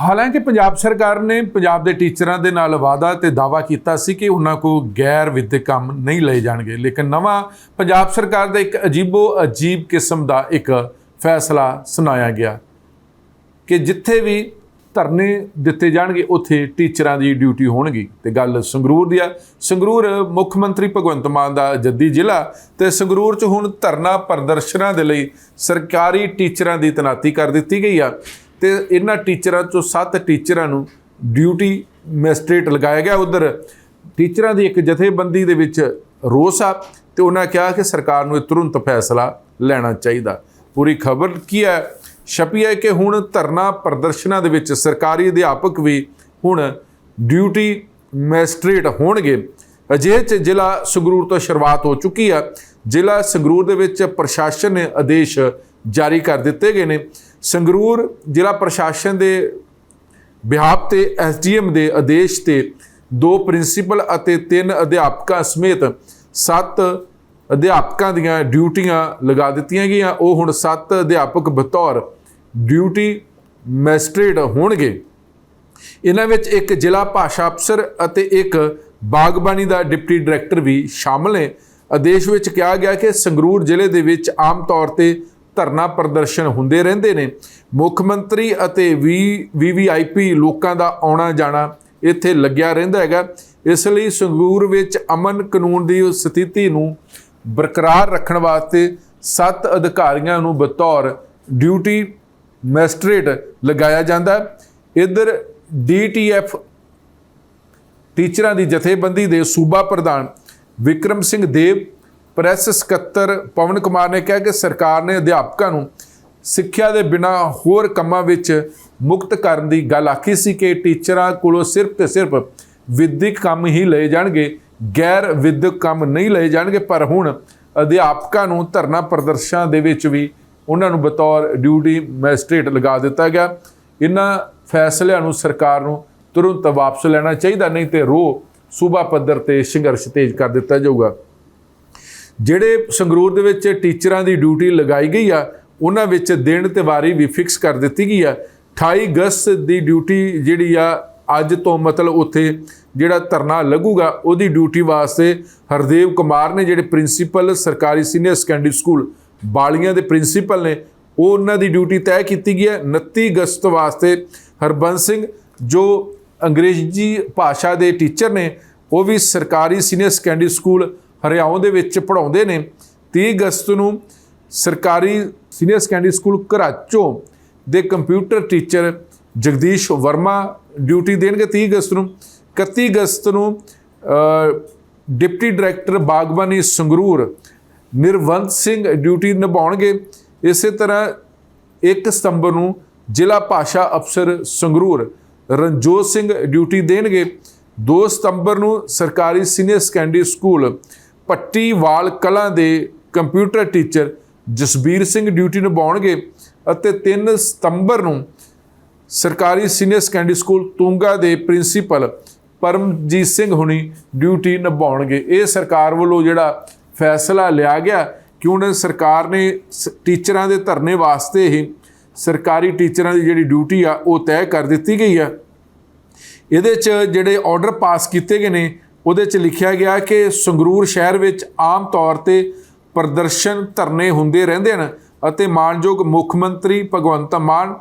ਹਾਲਾਂਕਿ ਪੰਜਾਬ ਸਰਕਾਰ ਨੇ ਪੰਜਾਬ ਦੇ ਟੀਚਰਾਂ ਦੇ ਨਾਲ ਵਾਅਦਾ ਤੇ ਦਾਵਾ ਕੀਤਾ ਸੀ ਕਿ ਉਹਨਾਂ ਕੋ ਗੈਰ ਵਿਦਿਅਕ ਕੰਮ ਨਹੀਂ ਲਏ ਜਾਣਗੇ, ਲੇਕਿਨ ਨਵਾਂ ਪੰਜਾਬ ਸਰਕਾਰ ਦਾ ਇੱਕ ਅਜੀਬੋ ਅਜੀਬ ਕਿਸਮ ਦਾ ਇੱਕ ਫੈਸਲਾ ਸੁਣਾਇਆ ਗਿਆ ਕਿ ਜਿੱਥੇ ਵੀ ਧਰਨੇ ਦਿੱਤੇ ਜਾਣਗੇ, ਉੱਥੇ ਟੀਚਰਾਂ ਦੀ ਡਿਊਟੀ ਹੋਣਗੀ। ਤੇ ਗੱਲ ਸੰਗਰੂਰ ਦੀ ਆ। ਸੰਗਰੂਰ ਮੁੱਖ ਮੰਤਰੀ ਭਗਵੰਤ ਮਾਨ ਦਾ ਜੱਦੀ ਜ਼ਿਲ੍ਹਾ ਤੇ ਸੰਗਰੂਰ 'ਚ ਹੁਣ ਧਰਨਾ ਪ੍ਰਦਰਸ਼ਨਾਂ ਦੇ ਲਈ ਸਰਕਾਰੀ ਟੀਚਰਾਂ ਦੀ ਤੈਨਾਤੀ ਕਰ ਦਿੱਤੀ ਗਈ ਆ। ਤੇ ਇਹਨਾਂ ਟੀਚਰਾਂ 'ਚੋਂ 7 ਟੀਚਰਾਂ ਨੂੰ ਡਿਊਟੀ ਮੈਸਟ੍ਰੇਟ ਲਗਾਇਆ ਗਿਆ ਉਧਰ। ਟੀਚਰਾਂ ਦੀ ਇੱਕ ਜਥੇਬੰਦੀ ਦੇ ਵਿੱਚ ਰੋਸ ਆ ਤੇ ਉਹਨਾਂ ਕਿਹਾ ਕਿ ਸਰਕਾਰ ਨੂੰ ਇਹ ਤੁਰੰਤ ਫੈਸਲਾ ਲੈਣਾ ਚਾਹੀਦਾ। ਪੂਰੀ ਖਬਰ ਕੀ ਹੈ? ਛਪੀ ਹੈ ਕਿ ਹੁਣ ਧਰਨਾ ਪ੍ਰਦਰਸ਼ਨਾਂ ਦੇ ਵਿੱਚ ਸਰਕਾਰੀ ਅਧਿਆਪਕ ਵੀ ਹੁਣ ਡਿਊਟੀ ਮੈਸਟ੍ਰੇਟ ਹੋਣਗੇ। ਅਜਿਹੇ ਚ ਜ਼ਿਲ੍ਹਾ ਸੰਗਰੂਰ ਤੋਂ ਸ਼ੁਰੂਆਤ ਹੋ ਚੁੱਕੀ ਆ। ਜ਼ਿਲ੍ਹਾ ਸੰਗਰੂਰ ਦੇ ਵਿੱਚ ਪ੍ਰਸ਼ਾਸਨ ਨੇ ਆਦੇਸ਼ ਜਾਰੀ ਕਰ ਦਿੱਤੇ ਗਏ ਨੇ। ਸੰਗਰੂਰ ਜ਼ਿਲ੍ਹਾ ਪ੍ਰਸ਼ਾਸਨ ਦੇ ਬਿਹਾਫ ਤੇ ਐਸਡੀਐਮ ਦੇ ਆਦੇਸ਼ ਤੇ ਦੋ ਪ੍ਰਿੰਸੀਪਲ ਅਤੇ ਤਿੰਨ ਅਧਿਆਪਕਾਂ ਸਮੇਤ ਸੱਤ ਅਧਿਆਪਕਾਂ ਦੀਆਂ ਡਿਊਟੀਆਂ ਲਗਾ ਦਿੱਤੀਆਂ ਗਈਆਂ। ਉਹ ਹੁਣ ਸੱਤ ਅਧਿਆਪਕ ਬਤੌਰ ਡਿਊਟੀ ਮੈਸਟ੍ਰੇਟ ਹੋਣਗੇ। ਇਹਨਾਂ ਵਿੱਚ ਇੱਕ ਜ਼ਿਲ੍ਹਾ ਭਾਸ਼ਾ ਅਫਸਰ ਅਤੇ ਇੱਕ ਬਾਗਬਾਨੀ ਦਾ ਡਿਪਟੀ ਡਾਇਰੈਕਟਰ ਵੀ ਸ਼ਾਮਲ ਨੇ। ਆਦੇਸ਼ ਵਿੱਚ ਕਿਹਾ ਗਿਆ ਕਿ ਸੰਗਰੂਰ ਜ਼ਿਲ੍ਹੇ ਦੇ ਵਿੱਚ ਆਮ ਤੌਰ ਤੇ ਧਰਨਾ ਪ੍ਰਦਰਸ਼ਨ ਹੁੰਦੇ ਰਹਿੰਦੇ ਨੇ। ਮੁੱਖ ਮੰਤਰੀ ਅਤੇ ਵੀ ਵੀਵੀਆਈਪੀ ਲੋਕਾਂ ਦਾ ਆਉਣਾ ਜਾਣਾ ਇੱਥੇ ਲੱਗਿਆ ਰਹਿੰਦਾ ਹੈਗਾ। ਇਸ ਲਈ ਸੰਗਰੂਰ ਵਿੱਚ ਅਮਨ ਕਾਨੂੰਨ ਦੀ ਸਥਿਤੀ ਨੂੰ ਬਰਕਰਾਰ ਰੱਖਣ ਵਾਸਤੇ ਸੱਤ ਅਧਿਕਾਰੀਆਂ ਨੂੰ ਬਤੌਰ ਡਿਊਟੀ ਮੈਸਟ੍ਰੇਟ ਲਗਾਇਆ ਜਾਂਦਾ। ਹੈ। ਇੱਧਰ ਡੀਟੀਐਫ ਟੀਚਰਾਂ ਦੀ ਜਥੇਬੰਦੀ ਦੇ ਸੂਬਾ ਪ੍ਰਧਾਨ ਵਿਕਰਮ ਸਿੰਘ ਦੇਵ, ਪ੍ਰੈਸ ਸਕੱਤਰ ਪਵਨ ਕੁਮਾਰ ਨੇ ਕਿਹਾ ਕਿ ਸਰਕਾਰ ਨੇ ਅਧਿਆਪਕਾਂ ਨੂੰ ਸਿੱਖਿਆ ਦੇ ਬਿਨਾ ਹੋਰ ਕੰਮਾਂ ਵਿੱਚ ਮੁਕਤ ਕਰਨ ਦੀ ਗੱਲ ਆਖੀ ਸੀ ਕਿ ਟੀਚਰਾਂ ਕੋਲੋਂ ਸਿਰਫ ਤੇ ਸਿਰਫ ਵਿਦਿਅਕ ਕੰਮ ਹੀ ਲਏ ਜਾਣਗੇ, ਗੈਰ ਵਿਦਿਅਕ ਕੰਮ ਨਹੀਂ ਲਏ ਜਾਣਗੇ, ਪਰ ਹੁਣ ਅਧਿਆਪਕਾਂ ਨੂੰ ਧਰਨਾ ਪ੍ਰਦਰਸ਼ਨਾਂ ਦੇ ਵਿੱਚ ਵੀ ਉਹਨਾਂ ਨੂੰ ਬਤੌਰ ਡਿਊਟੀ ਮੈਜਿਸਟ੍ਰੇਟ ਲਗਾ ਦਿੱਤਾ ਗਿਆ। ਇਹਨਾਂ ਫੈਸਲਿਆਂ ਨੂੰ ਸਰਕਾਰ ਨੂੰ ਤੁਰੰਤ ਵਾਪਸ ਲੈਣਾ ਚਾਹੀਦਾ, ਨਹੀਂ ਤੇ ਰੋ ਸੂਬਾ ਪੱਧਰ ਤੇ ਸੰਘਰਸ਼ ਤੇਜ਼ ਕਰ ਦਿੱਤਾ ਜਾਊਗਾ। ਜਿਹੜੇ ਸੰਗਰੂਰ ਦੇ ਵਿੱਚ ਟੀਚਰਾਂ ਦੀ ਡਿਊਟੀ ਲਗਾਈ ਗਈ ਆ, ਉਹਨਾਂ ਵਿੱਚ ਦਿਨ ਤੇ ਵਾਰੀ ਵੀ ਫਿਕਸ ਕਰ ਦਿੱਤੀ ਗਈ ਆ। 28 ਅਗਸਤ ਦੀ ਡਿਊਟੀ ਜਿਹੜੀ ਆ, ਅੱਜ ਤੋਂ ਮਤਲਬ ਉੱਥੇ ਜਿਹੜਾ ਧਰਨਾ ਲੱਗੂਗਾ, ਉਹਦੀ ਡਿਊਟੀ ਵਾਸਤੇ ਹਰਦੇਵ ਕੁਮਾਰ ਨੇ ਜਿਹੜੇ ਪ੍ਰਿੰਸੀਪਲ, ਸਰਕਾਰੀ ਸੀਨੀਅਰ ਸੈਕੰਡਰੀ ਸਕੂਲ ਬਾਲੀਆਂ ਦੇ ਪ੍ਰਿੰਸੀਪਲ ਨੇ, ਉਹ ਉਹਨਾਂ ਦੀ ਡਿਊਟੀ ਤੈਅ ਕੀਤੀ ਗਈ ਹੈ 29 ਅਗਸਤ ਵਾਸਤੇ ਹਰਬੰਸ ਸਿੰਘ, ਜੋ ਅੰਗਰੇਜ਼ੀ ਭਾਸ਼ਾ ਦੇ ਟੀਚਰ ਨੇ, ਉਹ ਵੀ ਸਰਕਾਰੀ ਸੀਨੀਅਰ ਸੈਕੰਡਰੀ ਸਕੂਲ ਹਰਿਆਉਂ ਦੇ ਵਿੱਚ ਪੜ੍ਹਾਉਂਦੇ ਨੇ। 30 ਅਗਸਤ ਨੂੰ ਸਰਕਾਰੀ ਸੀਨੀਅਰ ਸੈਕੰਡਰੀ ਸਕੂਲ ਘਰਾਚੋਂ ਦੇ computer teacher Jagdish Verma duty ਦੇਣਗੇ 30 ਅਗਸਤ ਨੂੰ। 31 ਅਗਸਤ ਨੂੰ ਡਿਪਟੀ ਡਾਇਰੈਕਟਰ ਬਾਗਬਾਨੀ ਸੰਗਰੂਰ ਨਿਰਵੰਤ ਸਿੰਘ ਡਿਊਟੀ ਨਿਭਾਉਣਗੇ। ਇਸੇ ਤਰ੍ਹਾਂ 1 ਸਤੰਬਰ ਨੂੰ ਜ਼ਿਲ੍ਹਾ ਭਾਸ਼ਾ ਅਫਸਰ ਸੰਗਰੂਰ ਰਣਜੋਤ ਸਿੰਘ ਡਿਊਟੀ ਦੇਣਗੇ। 2 ਸਤੰਬਰ ਨੂੰ ਸਰਕਾਰੀ senior secondary school Pattiwal Kalan ਦੇ computer teacher Jasbir Singh duty ਨਿਭਾਉਣਗੇ ਅਤੇ 3 ਸਤੰਬਰ ਨੂੰ ਸਰਕਾਰੀ ਸੀਨੀਅਰ ਸੈਕੰਡਰੀ ਸਕੂਲ ਤੁੰਗਾ ਦੇ ਪ੍ਰਿੰਸੀਪਲ ਪਰਮਜੀਤ ਸਿੰਘ ਹੁਣੀ ਡਿਊਟੀ ਨਿਭਾਉਣਗੇ। ਇਹ ਸਰਕਾਰ ਵੱਲੋਂ ਜਿਹੜਾ ਫੈਸਲਾ ਲਿਆ ਗਿਆ ਕਿ ਹੁਣ ਸਰਕਾਰ ਨੇ ਸ- ਟੀਚਰਾਂ ਦੇ ਧਰਨੇ ਵਾਸਤੇ ਹੀ ਸਰਕਾਰੀ ਟੀਚਰਾਂ ਦੀ ਜਿਹੜੀ ਡਿਊਟੀ ਆ, ਉਹ ਤੈਅ ਕਰ ਦਿੱਤੀ ਗਈ ਆ। ਇਹਦੇ 'ਚ ਜਿਹੜੇ ਆਰਡਰ ਪਾਸ ਕੀਤੇ ਗਏ ਨੇ, ਉਹਦੇ 'ਚ ਲਿਖਿਆ ਗਿਆ ਕਿ ਸੰਗਰੂਰ ਸ਼ਹਿਰ ਵਿੱਚ ਆਮ ਤੌਰ ਤੇ ਪ੍ਰਦਰਸ਼ਨ ਧਰਨੇ ਹੁੰਦੇ ਰਹਿੰਦੇ ਹਨ ਅਤੇ ਮਾਨਯੋਗ ਮੁੱਖ ਮੰਤਰੀ ਭਗਵੰਤ ਮਾਨ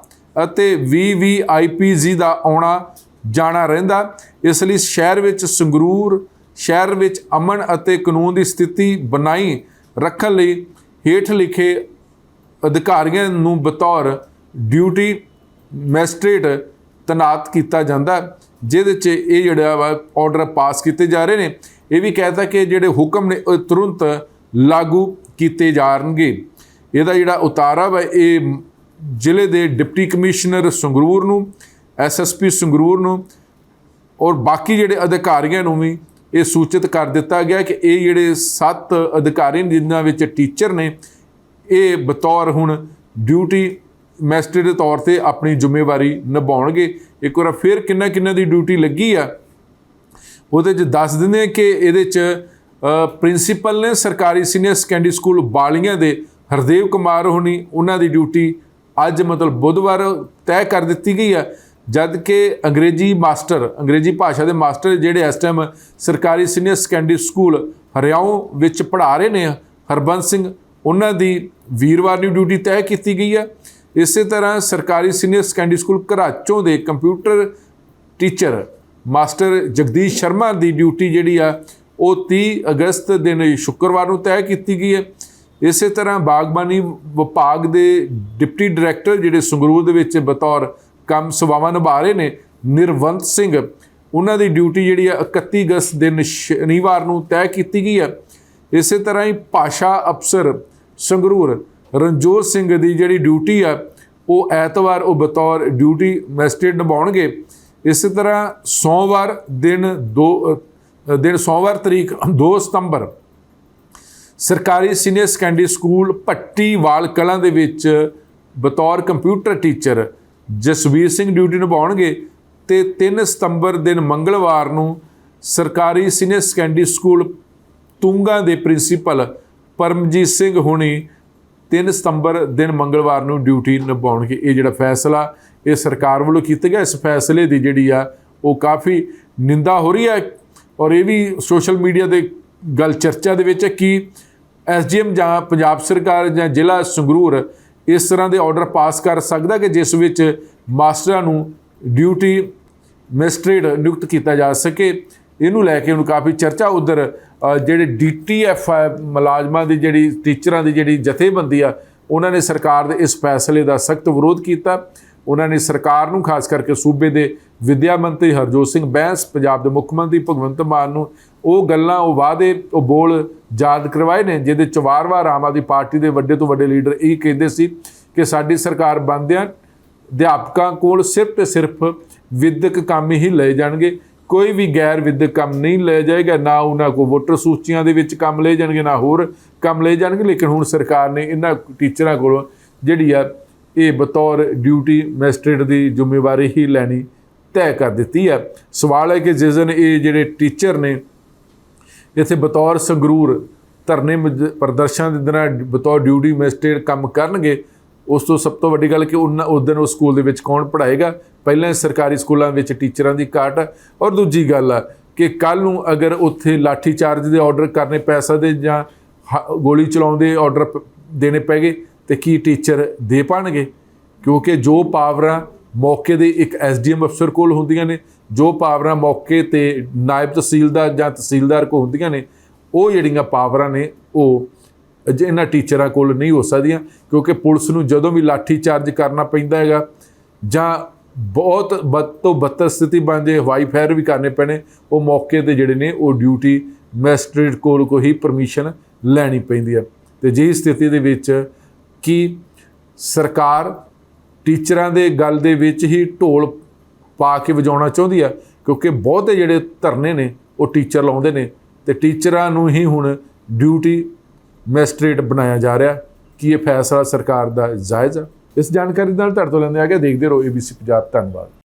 ਅਤੇ ਵੀਵੀਆਈਪੀਜੀ ਦਾ ਆਉਣਾ ਜਾਣਾ ਰਹਿੰਦਾ। ਇਸ ਲਈ ਸ਼ਹਿਰ ਵਿੱਚ ਸੰਗਰੂਰ, ਸ਼ਹਿਰ ਵਿੱਚ ਅਮਨ ਅਤੇ ਕਾਨੂੰਨ ਦੀ ਸਥਿਤੀ ਬਣਾਈ ਰੱਖਣ ਲਈ ਹੇਠ ਲਿਖੇ ਅਧਿਕਾਰੀਆਂ ਨੂੰ ਬਤੌਰ ਡਿਊਟੀ ਮੈਸਟ੍ਰੇਟ ਤਨਾਤ ਕੀਤਾ ਜਾਂਦਾ ਜਿਹਦੇ 'ਚ ਇਹ ਜਿਹੜਾ ਵਾ ਆਰਡਰ ਪਾਸ ਕੀਤੇ ਜਾ ਰਹੇ ਨੇ। ਇਹ ਵੀ ਕਹਿੰਦਾ ਕਿ ਜਿਹੜੇ ਹੁਕਮ ਨੇ ਉਹ ਤੁਰੰਤ ਲਾਗੂ ਕੀਤੇ ਜਾਣਗੇ। ਇਹਦਾ ਜਿਹੜਾ ਉਤਾਰਾ ਵਾ, ਇਹ ਜ਼ਿਲ੍ਹੇ ਦੇ ਡਿਪਟੀ ਕਮਿਸ਼ਨਰ ਸੰਗਰੂਰ ਨੂੰ ਐਸਐਸਪੀ ਸੰਗਰੂਰ ਨੂੰ ਔਰ ਬਾਕੀ ਜਿਹੜੇ ਅਧਿਕਾਰੀਆਂ ਨੂੰ ਵੀ ਇਹ ਸੂਚਿਤ ਕਰ ਦਿੱਤਾ ਗਿਆ ਕਿ ਇਹ ਜਿਹੜੇ ਸੱਤ ਅਧਿਕਾਰੀ ਜਿਨ੍ਹਾਂ ਵਿੱਚ ਟੀਚਰ ਨੇ ਇਹ ਬਤੌਰ ਹੁਣ ਡਿਊਟੀ ਮੈਸਟਰ ਦੇ ਤੌਰ ਤੇ ਆਪਣੀ ਜ਼ਿੰਮੇਵਾਰੀ ਨਿਭਾਉਣਗੇ। ਇੱਕ ਵਾਰ ਫਿਰ ਕਿੰਨਾ ਕਿੰਨਾ ਦੀ ਡਿਊਟੀ ਲੱਗੀ ਆ, ਉਹਦੇ 'ਚ ਦੱਸ ਦਿੰਦੇ ਆ ਕਿ ਇਹਦੇ 'ਚ ਪ੍ਰਿੰਸੀਪਲ ਨੇ ਸਰਕਾਰੀ ਸੀਨੀਅਰ ਸੈਕੰਡਰੀ ਸਕੂਲ ਬਾਲੀਆਂ ਦੇ ਹਰਦੇਵ ਕੁਮਾਰ ਹੋਣੀ, ਉਹਨਾਂ ਦੀ ਡਿਊਟੀ ਅੱਜ ਮਤਲਬ ਬੁੱਧਵਾਰ ਤੈਅ ਕਰ ਦਿੱਤੀ ਗਈ ਆ। ਜਦ ਕਿ ਅੰਗਰੇਜ਼ੀ ਮਾਸਟਰ, ਅੰਗਰੇਜ਼ੀ ਭਾਸ਼ਾ ਦੇ ਮਾਸਟਰ ਜਿਹੜੇ ਇਸ ਟਾਈਮ ਸਰਕਾਰੀ ਸੀਨੀਅਰ ਸੈਕੰਡਰੀ ਸਕੂਲ ਹਰਿਆਉ ਵਿੱਚ ਪੜ੍ਹਾ ਰਹੇ ਨੇ, ਹਰਬੰਸ ਸਿੰਘ ਉਹਨਾਂ ਦੀ ਵੀਰਵਾਰ ਨੂੰ ਡਿਊਟੀ ਤੈਅ ਕੀਤੀ ਗਈ ਹੈ। ਇਸੇ ਤਰ੍ਹਾਂ ਸਰਕਾਰੀ ਸੀਨੀਅਰ ਸੈਕੰਡਰੀ ਸਕੂਲ ਘਰਾਚੋਂ ਦੇ computer teacher master Jagdish Sharma ਦੀ ਡਿਊਟੀ ਜਿਹੜੀ ਆ, ਉਹ 30 ਅਗਸਤ ਦਿਨ ਸ਼ੁੱਕਰਵਾਰ ਨੂੰ ਤੈਅ ਕੀਤੀ ਗਈ ਹੈ। ਇਸੇ ਤਰ੍ਹਾਂ ਬਾਗਬਾਨੀ ਵਿਭਾਗ ਦੇ ਡਿਪਟੀ ਡਾਇਰੈਕਟਰ ਜਿਹੜੇ ਸੰਗਰੂਰ ਦੇ ਵਿੱਚ ਬਤੌਰ ਕੰਮ ਸੇਵਾਵਾਂ ਨਿਭਾ ਰਹੇ ਨੇ, ਨਿਰਵੰਤ ਸਿੰਘ, ਉਹਨਾਂ ਦੀ ਡਿਊਟੀ ਜਿਹੜੀ ਆ 31 ਅਗਸਤ ਦਿਨ ਸ਼ਨੀਵਾਰ ਨੂੰ ਤੈਅ ਕੀਤੀ ਗਈ ਹੈ। ਇਸੇ ਤਰ੍ਹਾਂ ਹੀ ਭਾਸ਼ਾ ਅਫਸਰ ਸੰਗਰੂਰ ਰਣਜੋਤ ਸਿੰਘ ਦੀ ਜਿਹੜੀ ਡਿਊਟੀ ਆ, ਉਹ ਐਤਵਾਰ, ਉਹ ਬਤੌਰ ਡਿਊਟੀ ਮੈਜਿਸਟ੍ਰੇਟ ਨਿਭਾਉਣਗੇ। ਇਸੇ ਤਰ੍ਹਾਂ ਸੋਮਵਾਰ ਦਿਨ 2 ਦਿਨ ਸੋਮਵਾਰ ਤਰੀਕ 2 ਸਤੰਬਰ, ਸਰਕਾਰੀ senior secondary school Bhattiwal Kalan ਦੇ ਵਿੱਚ ਬਤੌਰ computer teacher Jasvir Singh duty ਨਿਭਾਉਣਗੇ ਤੇ 3 ਸਤੰਬਰ ਦਿਨ ਮੰਗਲਵਾਰ ਨੂੰ ਸਰਕਾਰੀ ਸੀਨੀਅਰ ਸੈਕੰਡਰੀ ਸਕੂਲ ਤੁੰਗਾ ਦੇ ਪ੍ਰਿੰਸੀਪਲ ਪਰਮਜੀਤ ਸਿੰਘ ਹੁਣੀ 3 ਸਤੰਬਰ ਦਿਨ ਮੰਗਲਵਾਰ ਨੂੰ ਡਿਊਟੀ ਨਿਭਾਉਣਗੇ। ਇਹ ਜਿਹੜਾ ਫੈਸਲਾ ਇਹ ਸਰਕਾਰ ਵੱਲੋਂ ਕੀਤਾ ਗਿਆ, ਇਸ ਫੈਸਲੇ ਦੀ ਜਿਹੜੀ ਆ, ਉਹ ਕਾਫੀ ਨਿੰਦਾ ਹੋ ਰਹੀ ਹੈ ਔਰ ਇਹ ਵੀ ਸੋਸ਼ਲ ਮੀਡੀਆ ਦੇ ਗੱਲ ਚਰਚਾ ਦੇ ਵਿੱਚ ਹੈ ਕਿ ਐਸਡੀਐਮ ਜਾਂ ਪੰਜਾਬ ਸਰਕਾਰ ਜਾਂ ਜ਼ਿਲ੍ਹਾ ਸੰਗਰੂਰ ਇਸ ਤਰ੍ਹਾਂ ਦੇ ਆਰਡਰ ਪਾਸ ਕਰ ਸਕਦਾ ਕਿ ਜਿਸ ਵਿੱਚ ਮਾਸਟਰਾਂ ਨੂੰ ਡਿਊਟੀ ਮੈਜਿਸਟ੍ਰੇਟ ਨਿਯੁਕਤ ਕੀਤਾ ਜਾ ਸਕੇ। ਇਹਨੂੰ ਲੈ ਕੇ ਹੁਣ ਕਾਫੀ ਚਰਚਾ ਉਧਰ ਜਿਹੜੇ ਡੀਟੀਐਫ ਮੁਲਾਜ਼ਮਾਂ ਦੀ ਜਿਹੜੀ, ਟੀਚਰਾਂ ਦੀ ਜਿਹੜੀ ਜਥੇਬੰਦੀ ਆ, ਉਹਨਾਂ ਨੇ ਸਰਕਾਰ ਦੇ ਇਸ ਫੈਸਲੇ ਦਾ ਸਖਤ ਵਿਰੋਧ ਕੀਤਾ। ਉਹਨਾਂ ਨੇ ਸਰਕਾਰ ਨੂੰ, ਖਾਸ ਕਰਕੇ ਸੂਬੇ ਦੇ ਵਿਦਿਆ ਮੰਤਰੀ ਹਰਜੋਤ ਸਿੰਘ ਬੈਂਸ, ਪੰਜਾਬ ਦੇ ਮੁੱਖ ਮੰਤਰੀ ਭਗਵੰਤ ਮਾਨ ਨੂੰ, ਉਹ ਗੱਲਾਂ, ਉਹ ਵਾਅਦੇ, ਉਹ ਬੋਲ ਯਾਦ ਕਰਵਾਏ ਨੇ, ਜਿਹਦੇ ਚ ਵਾਰ-ਵਾਰ ਆਮ ਆਦਮੀ ਪਾਰਟੀ ਦੇ ਵੱਡੇ ਤੋਂ ਵੱਡੇ ਲੀਡਰ ਇਹ ਕਹਿੰਦੇ ਸੀ ਕਿ ਸਾਡੀ ਸਰਕਾਰ ਬੰਦਿਆਂ ਅਧਿਆਪਕਾਂ ਕੋਲ ਸਿਰਫ ਤੇ ਸਿਰਫ ਵਿਦਿਅਕ ਕੰਮ ਹੀ ਲਏ ਜਾਣਗੇ। ਕੋਈ ਵੀ ਗੈਰ ਵਿਦਿਅਕ ਕੰਮ ਨਹੀਂ ਲਿਆ ਜਾਏਗਾ, ਨਾ ਉਹਨਾਂ ਕੋ ਵੋਟਰ ਸੂਚੀਆਂ ਦੇ ਵਿੱਚ ਕੰਮ ਲਏ ਜਾਣਗੇ, ਨਾ ਹੋਰ ਕੰਮ ਲਏ ਜਾਣਗੇ, ਲੇਕਿਨ ਹੁਣ ਸਰਕਾਰ ਨੇ ਇਹਨਾਂ ਟੀਚਰਾਂ ਕੋਲੋਂ ਜਿਹੜੀ ਆ, ਇਹ ਬਤੌਰ ਡਿਊਟੀ ਮੈਜਿਸਟ੍ਰੇਟ ਦੀ ਜ਼ਿੰਮੇਵਾਰੀ ਹੀ ਲੈਣੀ ਤੈਅ ਕਰ ਦਿੱਤੀ ਹੈ ਸਵਾਲ ਹੈ ਕਿ ਜਿਸ ਦਿਨ ਇਹ ਜਿਹੜੇ ਟੀਚਰ ਨੇ ਇੱਥੇ ਬਤੌਰ ਸੰਗਰੂਰ ਧਰਨੇ ਮਜ- ਪ੍ਰਦਰਸ਼ਨ ਦੇ ਦਿਨਾਂ ਬਤੌਰ ਡਿਊਟੀ ਮੈਜਿਸਟ੍ਰੇਟ ਕੰਮ ਕਰਨਗੇ, ਉਸ ਤੋਂ ਸਭ ਤੋਂ ਵੱਡੀ ਗੱਲ ਕਿ ਉਹਨਾਂ, ਉਸ ਦਿਨ ਉਸ ਸਕੂਲ ਦੇ ਵਿੱਚ ਕੌਣ ਪੜ੍ਹਾਏਗਾ? ਪਹਿਲਾਂ ਸਰਕਾਰੀ ਸਕੂਲਾਂ ਵਿੱਚ ਟੀਚਰਾਂ ਦੀ ਘਾਟ। ਹੈ ਔਰ ਦੂਜੀ ਗੱਲ ਆ ਕਿ ਕੱਲ ਨੂੰ ਅਗਰ ਉੱਥੇ ਲਾਠੀ ਚਾਰਜ ਦੇ ਆਰਡਰ ਕਰਨੇ ਪੈ ਸਕਦੇ ਜਾਂ ਹ- ਗੋਲੀ ਚਲਾਉਂਦੇ ਆਰਡਰ ਦੇਣੇ ਪੈਗੇ ਤੇ ਕੀ ਟੀਚਰ ਦੇ ਪਾਣਗੇ? ਕਿਉਂਕਿ ਜੋ ਪਾਵਰਾਂ ਮੌਕੇ ਦੇ ਇੱਕ ਐਸਡੀਐਮ ਅਫਸਰ ਕੋਲ ਹੁੰਦੀਆਂ ਨੇ, ਜੋ ਪਾਵਰਾਂ ਮੌਕੇ ਤੇ ਨਾਇਬ ਤਹਿਸੀਲਦਾਰ ਜਾਂ ਤਹਿਸੀਲਦਾਰ ਕੋਲ ਹੁੰਦੀਆਂ ਨੇ, ਉਹ ਜਿਹੜੀਆਂ ਪਾਵਰਾਂ ਨੇ, ਉਹ ਅਜੇ ਇਹਨਾਂ ਟੀਚਰਾਂ ਕੋਲ ਨਹੀਂ ਹੋ ਸਕਦੀਆਂ। ਕਿਉਂਕਿ ਪੁਲਿਸ ਨੂੰ ਜਦੋਂ ਵੀ ਲਾਠੀ ਚਾਰਜ ਕਰਨਾ ਪੈਂਦਾ ਹੈਗਾ ਜਾਂ ਬਹੁਤ ਬਦ ਤੋਂ ਬੱਤਰ ਸਥਿਤੀ ਬਣ ਜੇ ਹਵਾਈ ਫਾਇਰ ਵੀ ਕਰਨੇ ਪੈਣੇ, ਉਹ ਮੌਕੇ ਤੇ ਜਿਹੜੇ ਨੇ, ਉਹ ਡਿਊਟੀ ਮੈਜਿਸਟ੍ਰੇਟ ਕੋਲ ਕੋ ਹੀ ਪਰਮਿਸ਼ਨ ਲੈਣੀ ਪੈਂਦੀ ਹੈ ਤੇ ਜਿਹੀ ਸਥਿਤੀ ਦੇ ਵਿੱਚ ਕਿ ਸਰਕਾਰ ਟੀਚਰਾਂ ਦੇ ਗੱਲ ਦੇ ਵਿੱਚ ਹੀ ਢੋਲ ਪਾ ਕੇ ਵਜਾਉਣਾ ਚਾਹੁੰਦੀ ਆ, ਕਿਉਂਕਿ ਬਹੁਤੇ ਜਿਹੜੇ ਧਰਨੇ ਨੇ, ਉਹ ਟੀਚਰ ਲਾਉਂਦੇ ਨੇ, ਤੇ ਟੀਚਰਾਂ ਨੂੰ ਹੀ ਹੁਣ ਡਿਊਟੀ ਮੈਜਿਸਟ੍ਰੇਟ ਬਣਾਇਆ ਜਾ ਰਿਹਾ। ਕੀ ਇਹ ਫੈਸਲਾ ਸਰਕਾਰ ਦਾ ਜਾਇਜ਼ ਆ? ਇਸ ਜਾਣਕਾਰੀ ਨਾਲ ਤੁਹਾਡੇ ਤੋਂ ਲੈਂਦੇ ਆ ਕੇ ਦੇਖਦੇ ਰਹੋ ABC ਪੰਜਾਬ ਧੰਨਵਾਦ।